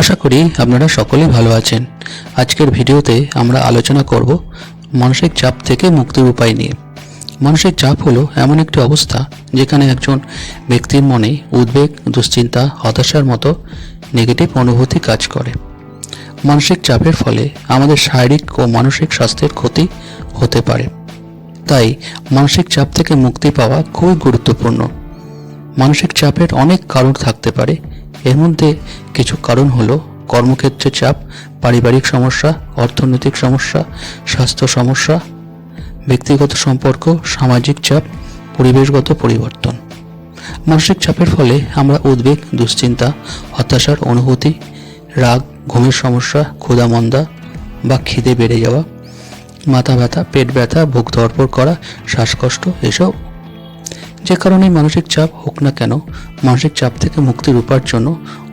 আশা করি আপনারা সকলেই ভালো আছেন। আজকের ভিডিওতে আমরা আলোচনা করব মানসিক চাপ থেকে মুক্তির উপায় নিয়ে। মানসিক চাপ হলো এমন একটি অবস্থা যেখানে একজন ব্যক্তির মনে উদ্বেগ, দুশ্চিন্তা, হতাশার মতো নেগেটিভ অনুভূতি কাজ করে। মানসিক চাপের ফলে আমাদের শারীরিক ও মানসিক স্বাস্থ্যের ক্ষতি হতে পারে। তাই মানসিক চাপ থেকে মুক্তি পাওয়া খুবই গুরুত্বপূর্ণ। মানসিক চাপের অনেক কারণ থাকতে পারে এর মধ্যে কিছু কারণ হলো কর্মক্ষেত্রে চাপ, পারিবারিক সমস্যা, অর্থনৈতিক সমস্যা, স্বাস্থ্য সমস্যা, ব্যক্তিগত সম্পর্ক, সামাজিক চাপ, পরিবেশগত পরিবর্তন। মানসিক চাপের ফলে আমরা উদ্বেগ, দুশ্চিন্তা, হতাশার অনুভূতি, রাগ, ঘুমের সমস্যা, ক্ষুধামন্দা বা খিদে বেড়ে যাওয়া, মাথা ব্যথা, পেট ব্যথা বুক ধরপড় করা, শ্বাসকষ্ট, এসব যে কারণেই মানসিক চাপ হোক না কেন, মানসিক চাপ থেকে মুক্তির উপার জন্য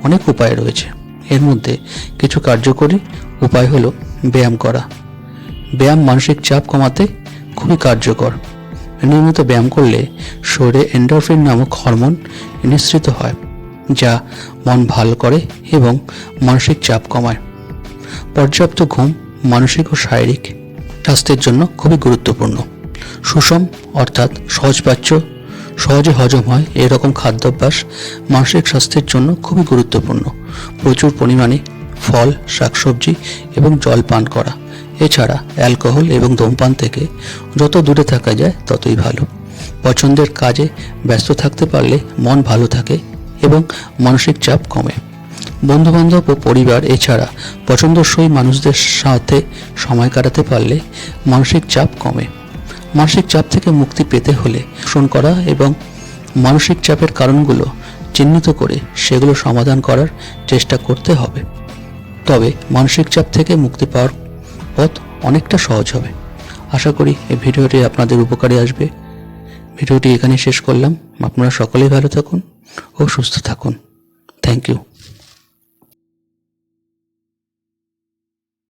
অনেক উপায় রয়েছে। এর মধ্যে কিছু কার্যকরী উপায় হলো ব্যায়াম করা। ব্যায়াম মানসিক চাপ কমাতে খুবই কার্যকর। নিয়মিত ব্যায়াম করলে শরীরে এন্ডোরফিন নামক হরমোন নিঃসৃত হয়, যা মন ভালো করে এবং মানসিক চাপ কমায়। পর্যাপ্ত ঘুম মানসিক ও শারীরিক স্বাস্থ্যের জন্য খুবই গুরুত্বপূর্ণ। সুষম অর্থাৎ সহজপাচ্য সহজে হজম হয়। এরকম খাদ্যাভ্যাস মানসিক স্বাস্থ্যের জন্য খুবই গুরুত্বপূর্ণ। প্রচুর পরিমাণে ফল, শাকসবজি এবং জল পান করা। এছাড়া অ্যালকোহল এবং ধূমপান থেকে যত দূরে থাকা যায়, ততই ভালো। পছন্দের কাজে ব্যস্ত থাকতে পারলে মন ভালো থাকে এবং মানসিক চাপ কমে। বন্ধুবান্ধব ও পরিবার এছাড়া পছন্দসই মানুষদের সাথে সময় কাটাতে পারলে মানসিক চাপ কমে। মানসিক চাপ থেকে মুক্তি পেতে হলে শোন করা এবং মানসিক চাপের কারণগুলো চিহ্নিত করে সেগুলো সমাধান করার চেষ্টা করতে হবে। তবে মানসিক চাপ থেকে মুক্তি পাওয়ার পথ অনেকটা সহজ হবে। আশা করি এই ভিডিওটি আপনাদের উপকারে আসবে। ভিডিওটি এখানে শেষ করলাম। আপনারা সকলেই ভালো থাকুন ও সুস্থ থাকুন। Thank you